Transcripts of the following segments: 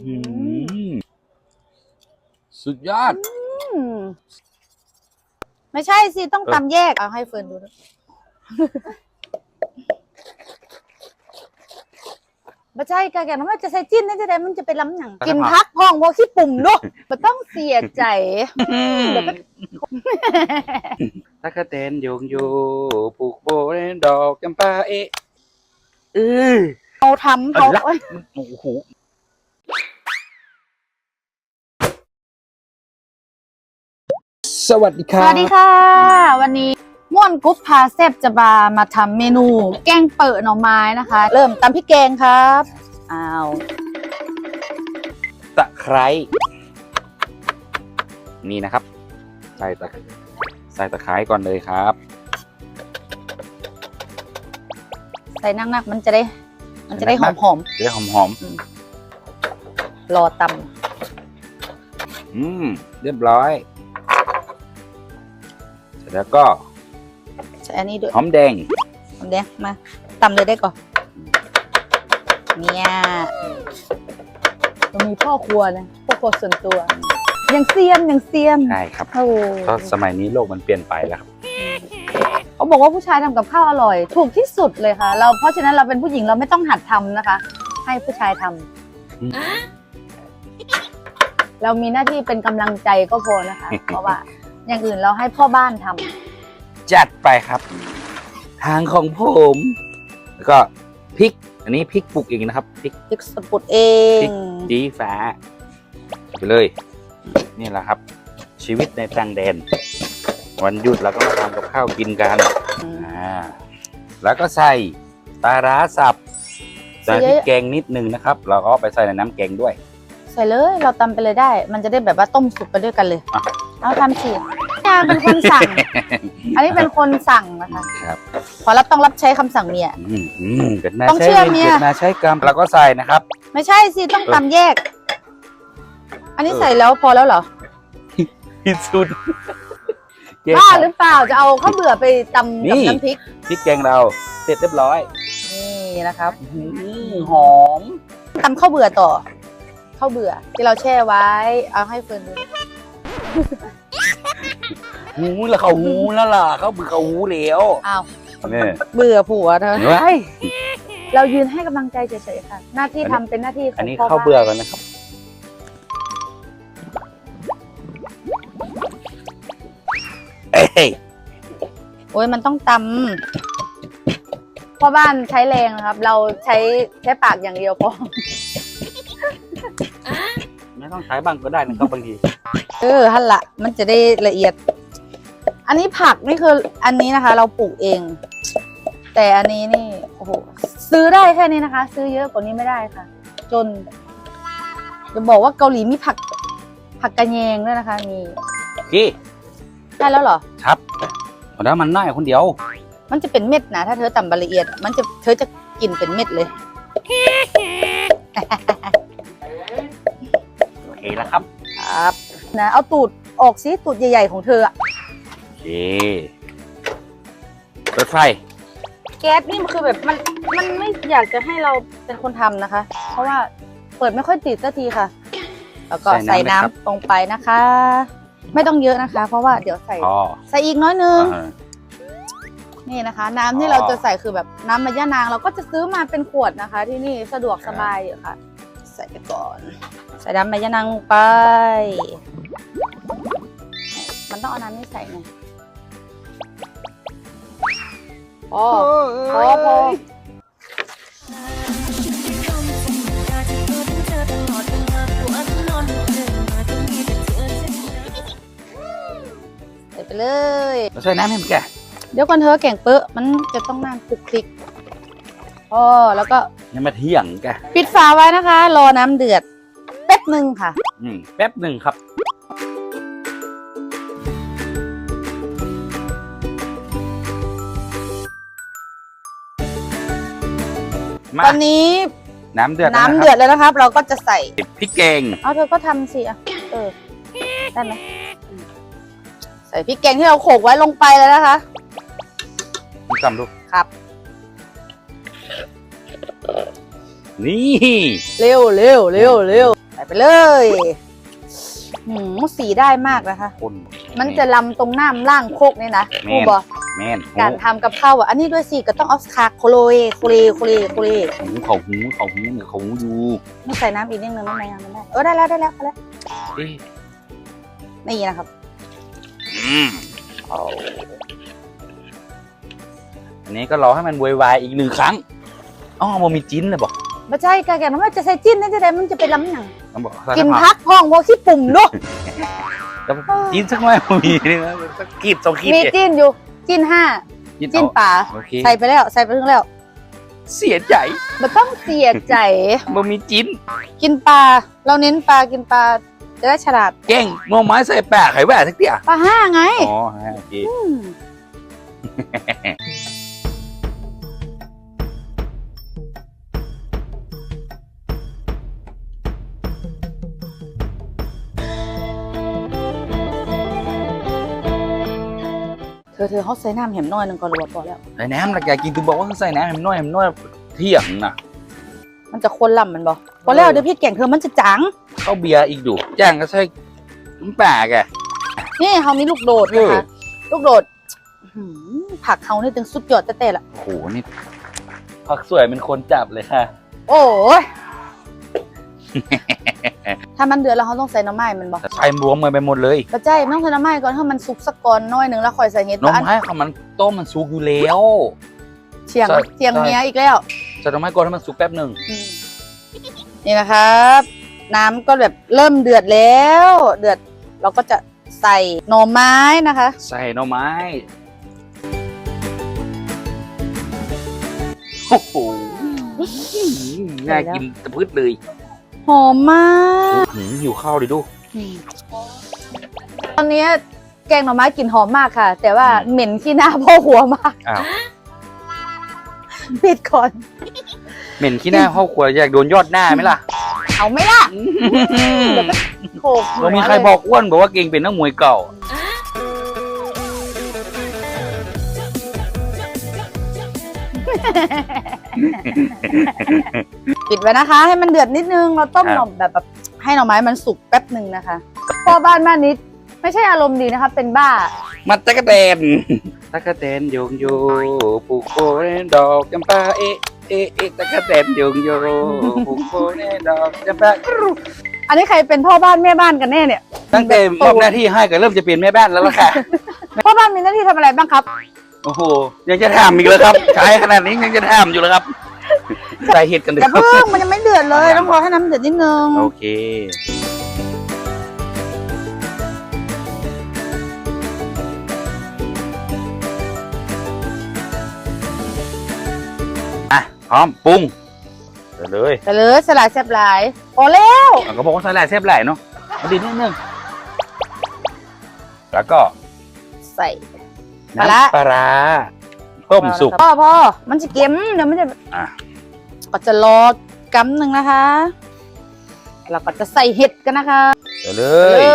อืมสุดยอด อืมไม่ใช่สิ ต้องตำแยก เอาให้เฟิร์นดูด้วยไม่ใช่กะแกน้องว่าจะใส่จิ้นนั่นจะได้มันจะเป็นล้ำหนัง กินพักพองเพราะขี้ปุ่มด้วยมันต้องเสียใจเดี๋ยวก็ตะกะเตนโยงโยปลูกโบเรนดอกจำปาเอะเออเอาทำเขาเอาละเอ้ยโอ้โห สวัสดีคสรับวัสดีค่ะ วันนี้ม่วนกุ๊ปพาแซบจะบามาทำเมนู แกงเปิดหน่อไม้นะคะ เริ่มตำพริกแกงครับอ้าวตะไคร้นี่นะครับ ใส่ตะใส่ตะไคร้ก่อนเลยครับ ใส่นักๆมันจะได้ มันจะได้หอมเดี๋ยวหอมๆรอตๆอืมเรียบร้อยเสร็จ แล้วก็ำใส่อันนี้ด้วยหอมแดงหอมแดงมาตำเลยได้ก่อนเนี่ยเรามีพ่อครัวนะพ่อครัวส่วนตัวยังเซียนยังเซียนใช่ครับโอ้เพราะสมัยนี้โลกมันเปลี่ยนไปแล้วครับเขาบอกว่าผู้ชายทำกับข้าวอร่อย ถูกที่สุดเลยค่ะ เราเพราะฉะนั้นเราเป็นผู้หญิงเราไม่ต้องหัดทำนะคะ ให้ผู้ชายทำอืมเรามีหน้าที่เป็นกำลังใจก็พอนะคะ เพราะว่า อย่างอื่นเราให้พ่อบ้านทำจัดไปครับ ทางของผม แล้วก็พริก อันนี้พริกปลูกเองนะครับพริก พริกสปุดเองจีฟ้า ไปเลย นี่แหละครับ ชีวิตในต่างแดน วันหยุดเราก็มาทำกับข้าวกินกันอืม อ่าแล้วก็ใส่ปลาร้าสับใส่ใส่เยพริกอะแกงนิดนึงนะครับ เราก็ไปใส่ในน้ำแกงด้วย ใส่เลยเราตำไปเลยได้ มันจะได้แบบว่าต้มสุกไปด้วยกันเลยอะ เอาทำสินางเป็นคนสั่ง อันนี้เป็นคนสั่งนะคะครับพอรับต้องรับใช้คำสั่งเมีย อืมอืมเกิดมาต้องใช้เชื่อเวรเมีย เกิดมาใช้กรรมเราก็ใส่นะครับ ไม่ใช่สิต้องเออตำแยก อันนี้เออ ใส่แล้วพอแล้วเหรอที่สุดเจ๊บ้าครับหรือเปล่าจะเอาข้าวเบื่อไปตำกับนี่น้ำพริกพริกแกงเราเสร็จเรียบร้อยนี่นะครับ อื้อหือหอมตำข้าวเบื่อต่อ ข้าวเบื่อ ที่เราแช่ไว้ เอาให้เฟิร์นดูหูแล้วเขาหูแล้วล่ะเขาเบื่อเขาหูแล้วอ้าวนี่เบื่อผัวเธอเฮ้ยเรายืนให้กำลังใจเฉยๆค่ะ หน้าที่ทำเป็นหน้าที่ขอัอนงนี้พ่อข้าวบ้านเบื่อกันนะครับเอ้ยโอ้ยมันต้องตำพ่อบ้านใช้แรงนะครับ เราใช้ใช้ปากอย่างเดียวพอไม่ ต้องใช้บ้างก็ได้นะครับบางทีเออฮั่นละมันจะได้ละเอียด อันนี้ผักนี่คืออันนี้นะคะ เราปลูกเอง แต่อันนี้นี่โอ้โหซื้อได้แค่นี้นะคะ ซื้อเยอะกว่านี้ไม่ได้ค่ะ จนจะบอกว่าเกาหลีมีผักผักกระแยงด้วยนะคะมีพี่ได้แล้วเหรอครับพอแล้วมันน่ายคนเดียว มันจะเป็นเม็ดนะถ้าเธอตำบะละเอียด มันจะเธอจะกินเป็นเม็ดเลย นะเอาตูดออกซิตูดใหญ่ ๆ ของเธออะโอเคเปิดไฟแก๊สนี่มันคือแบบมันมันไม่อยากจะให้เราเป็นคนทำนะคะ เพราะว่าเปิดไม่ค่อยติดสักทีค่ะ แล้วก็ใส่น้ำลงไปนะคะ ไม่ต้องเยอะนะคะ เพราะว่าเดี๋ยวใส่พอใส่อีกน้อยนึง อ่า นี่นะคะ น้ำที่เราจะใส่คือแบบน้ำมะย่านางเราก็จะซื้อมาเป็นขวดนะคะ ที่นี่สะดวกสบายอยู่ค่ะ ใส่ไปก่อน ใส่น้ำมะย่านางลงไป มันต้องเอาน้ำนี่ใส่ไงพอพอพอใส่ไปเลย เราใส่น้ำให้มันแกเดี๋ยวก่อนเธอแก่งเปอะมันจะต้องนานคลุกคลิกพอแล้วก็ยังมาเที่ยงแกปิดฝาไว้นะคะ รอน้ำเดือดแป๊บหนึ่งค่ะ อืมแป๊บหนึ่งครับ มาตอนนี้น้ำเดือดแล้วน้ำนะคเดือรับดแล้วนะครับ เราก็จะใส่พริกแกงเอาเธอก็ทำสิอะเออได้ไหมอืมใส่พริกแกงที่เราโขลกไว้ลงไปแล้วนะคะนี่กำลูกครับ นี่เร็วเร็วเร็วเร็วเลยหืมสีได้มากนะคะคนมันจะลำตรงหน้ามล่างโคกเนี่ยนะแม่นผู้บอก แม่นการทำกับข้าวอะอันนี้ด้วยสิก็ต้องเอาคาโคโลเอโคเลโคเลโคเลหูเขาหูเขาหูเนี่ยเขาหูอยู่ไม่ใส่น้ำอีกนิดนึงได้ไหมมันได้เออได้แล้วได้แล้วได้แล้วเอ๊ะนี่นะครับอืมอันนี้ก็รอให้มันโวยวายอีกหนึ่งครั้งอ๋อมันมีจิ้นเลยบอกไม่ใช่กาแกน้ำมันจะใส่จิ้นนั่นจะได้มันจะเป็นลำหนังมันบอกกินพักห้องพวกที่ปุ่มด้วยแล้วจิ้นสักหน่อยมันมีเนี่ยสักกีบสองกีบมีเนี่ยจิ้นอยู่ จิ้นห้าจิ้นจิ้นเอาป่าโอเคใส่ไปแล้วใส่ไปถึงแล้วเสียใจมันต้องเสียใจมันมีจิ้นกินปลาเราเน้นปลากินปลาจะได้ฉลาดแกงมองไม้ใส่แปะไข่แหวะสักเดียวปลาห้าไง อ๋อโอเคม อเธอเขาใส่น้ำเห็มน้อยหนึ่งก่อนหรือว่าพอแล้วใส่น้ำละแกกินตูบอกว่าใส่น้ำให้มันน้อยให้มันน้อยเที่ยงนะมันจะคนล่ำมันบอกพอแล้วเดี๋ยวพี่แก่งเธอมันจะจังเข้าเบียร์อีกดูจ้างก็ใช่น้ำป่าแก นี่เขามีลูกโดดนะคะลูกโดดอื้อหือผักเขานี่ถึงสุดยอดแต่ๆละโอ้โหนี่ผักสวยเป็นคนจับเลยค่ะ โอ้ย ถ้ามันเดือดแล้วเขาต้องใส่น้ำไม้มันบอกใส่รวมกันไปหมดเลยกระจายน้องใส่น้ำไม้ก่อนให้มันสุกสักก่อนหน้อยหนึ่งแล้วค่อยใส่เห็ดน้องอันไม้เขามันต้มมันสุกอยู่แล้วเชียงใช่เชียงใช่เนี้ยอีกแล้วใส่น้องไม้ก่อนให้มันสุกแป๊บหนึ่งอืมนี่นะครับ น้ำก็แบบเริ่มเดือดแล้ว เดือดเราก็จะใส่หน่อไม้นะคะ ใส่หน่อไม้โอ้โหน่ากินตะพืดเลย หอมมาก หืมหิวข้าวดิดูตอนนี้แกงหน่อไม้กลิ่นหอมมากค่ะ แต่ว่าอืม เหม็นขี้หน้าพ่อหัวมากอ้าวปิดก่อน เหม็นขี้หน้าครอบครัวอยากโดนยอดหน้าไหมล่ะเอาไหม่ล่ะเดี๋ยวก็โขกหัวเรามีใครบอกอ้วนบอกว่าเก่งเป็นนักมวยเก่า ปิดไว้นะคะ ให้มันเดือดนิดนึงเราต้มครับหน่อแบบแบบให้หน่อไม้มันสุกแป๊บหนึ่งนะคะพ่อบ้านบ้านนี้ไม่ใช่อารมณ์ดีนะคะ เป็นบ้า มันตะกะแตนตะกะแตนโยงโยปลูกโคนดอกจำปาเอะเอะเอะตะกะแตนโยงโยปลูกโคนดอกจำปาอันนี้ใครเป็นพ่อบ้านแม่บ้านกันแน่เนี่ย ตั้งแต่มอบหน้าที่ให้ก็เริ่มจะเปลี่ยนแม่บ้านแล้วล่ะค่ะพ่อบ้านมีหน้าที่ทำอะไรบ้างครับ โอ้โหยังจะถามอีกเลยครับใช้ขนาดนี้ยังจะถามอยู่เลยครับ ใส่เห็ดกันเถอย่าอะเพิ่งมันยังไม่เดือดเลยต้องรอให้น้ำเดือดนิดนึงโอเคอะพร้อมปรุงเดี๋ยวเลยไปเลยสลายแซ่บหลายพอแล้วอะก็บอกว่าใส่หลายเทปหลายเนาะมาดีนิดนึงแล้วก็ใส่ปลาร้าน้ำปลาร้าต้มสุก พ่อพ่อมันจะเค็มเดี๋ยวมันจะอะ ก็จะรอกำหนึ่งนะคะเราก็จะใส่เห็ดกันนะคะเดี๋ยวเลเล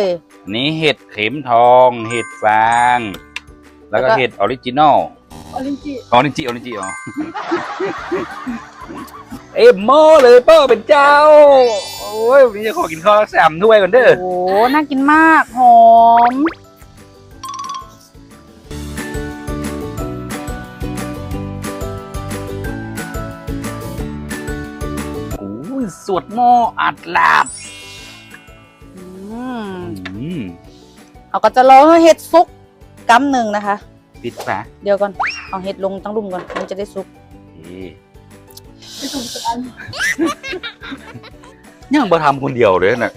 ยยอันนี้เห็ดเข็มทอง เห็ดฟาง แล้วก็แล้วก็ เห็ดออริจินอลออริจิออริจิออริจิอ๋อเอ็มโมเลยเป้าเป็นเจ้า โอ้ยวันนี้จะขอกินข้าวสามถ้วยก่อนเด้อโอ้โหน่ากินมากหอม สวดหม้ออัดลาบอืมอืมเราก็จะรอให้เห็ดซุกกำหนึ่งนะคะ ปิดฝาเดี๋ยวก่อน เอาเห็ดลงตั้งรุ่มก่อน มันจะได้ซุกนี่ยังบ่ทำคนเดียวเลยนะ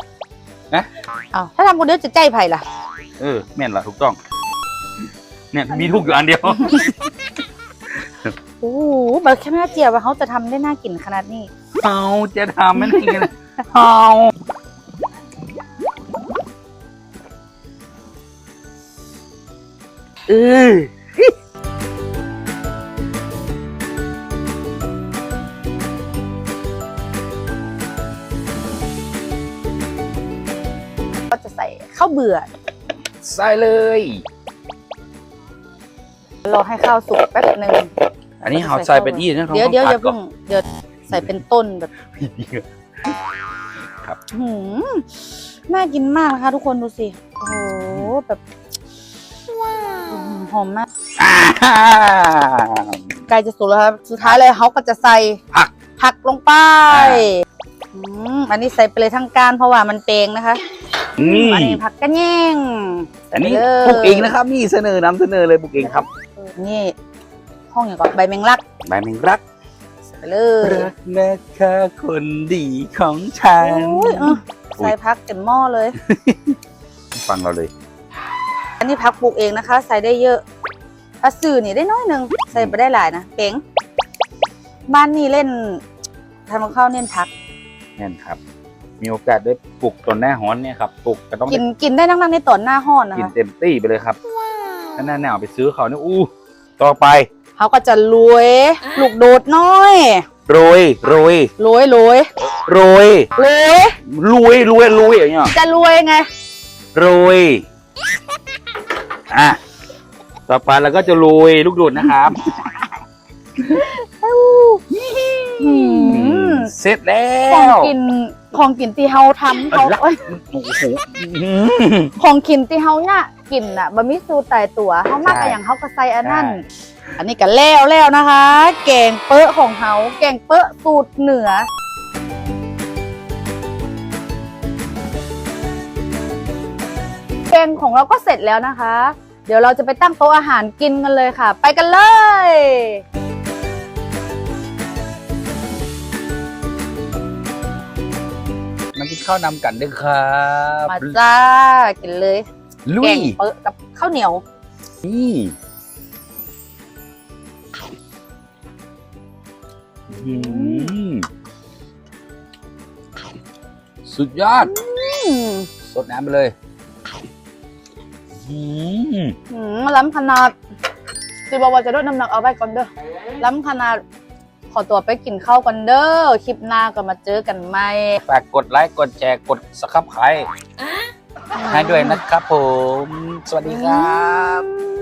อ้าวถ้าทำคนเดียวจะใจไผ่ล่ะ เออ แม่นละถูกต้อง เนี่ยมีทุกอยู่อันเดียว โอ้โหแบบแค่น่าเจียวว่าเขาจะทำได้น่ากินขนาดนี้ เอาจะทำมันยังไงนะเอาเออก็จะใส่ข้าวเบื่อ ใส่เลย รอให้ข้าวสุกแป๊บหนึ่งอันนี้เขาใส่เป็นอีนะเดี๋ยวเดี๋ยวต้เดี๋อยงวเพิ่งเดี๋ยว ใส่เป็นต้นแบบครับหืมน่ากินมากนะคะทุกคนดูสิ โอ้โหแบบอืมหอมมากอ่าใกล้จะสุกแล้วครับ สุดท้ายเลยเขาก็จะใส่ผักผักลงไปอืมอันนี้ใส่ไปเลยทั้งการเพราะว่ามันเปงนะคะนี่อันนี้ผักกระแยงอันนี้ไปเลยปลูกเองนะครับนี่เสนอนำเสนอเลยปลูกเองครับ นี่ห้องอย่างก่อนใบแมงลัก ใบแมงรักใส่ ไปเลยรักนะคะคนดีของฉันโอ้ยเออใส่ผักเต็มหม้อเลย ฟังเราเลย อันนี้ผักปลูกเองนะคะ ใส่ได้เยอะถ้าซื้อนี่ได้น้อยหนึ่งใส่ไปได้หลายนะเป๋งบ้านนี่เล่นทำกับข้าวเน้นผักแน่นครับ มีโอกาสได้ปลูกต้นหน้าฮ้อนเนี่ยครับปลูกก็ต้องกินกินได้นั่งๆในตอนหน้าห้อนนะกินคะเต็มที่ไปเลยครับถ้าหน้าหนาวไปซื้อเขาเนี่ยอู้ต่อไป เขาก็จะรวยลูกโดดน้อยโรยโรยรวยรวยโรยรวยรวยรวยรวยอย่างเงี้ยจะรวยไงโรยอะต่อไปเราก็จะโรยลูกโดดนะครับอืม เสร็จแล้ของวกินของกินที่เฮาทำเขาเอ้ยละเอ้ยโอ้โหอื้อหือ ของกินที่เฮาเนี่ยกินอะบะมิสูตายตัวเฮามากใช่อะอย่างเฮาก็ใส่อันนั้นใช่อันนี้ก็แล้วแล้วนะคะ แกงเป๊ะของเฮาแกงเป๊ะสูตรเหนือ แกงของเราก็เสร็จแล้วนะคะ เดี๋ยวเราจะไปตั้งโต๊ะอาหารกินกันเลยค่ะ ไปกันเลย ข้าวนำกันด้วยครับมาจ้ากินเลยลุแกยงเป๊ะกับข้าวเหนียวนี่อื้อหือสุดยอดอืมสดน้ำไปเลยอื้อหืมล้ำขนาดสิบอกว่าจะลดน้ำหนักเอาไว้ก่อนเด้อล้ำขนาดข อตัวไปกินข้าวก่อนเด้อ คลิปหน้าก็มาเจอกันใหม่ฝากกดไลค์ กดแชร์ กดสับสไครต์ให้ด้วยนะครับผม สวัสดีครับอืม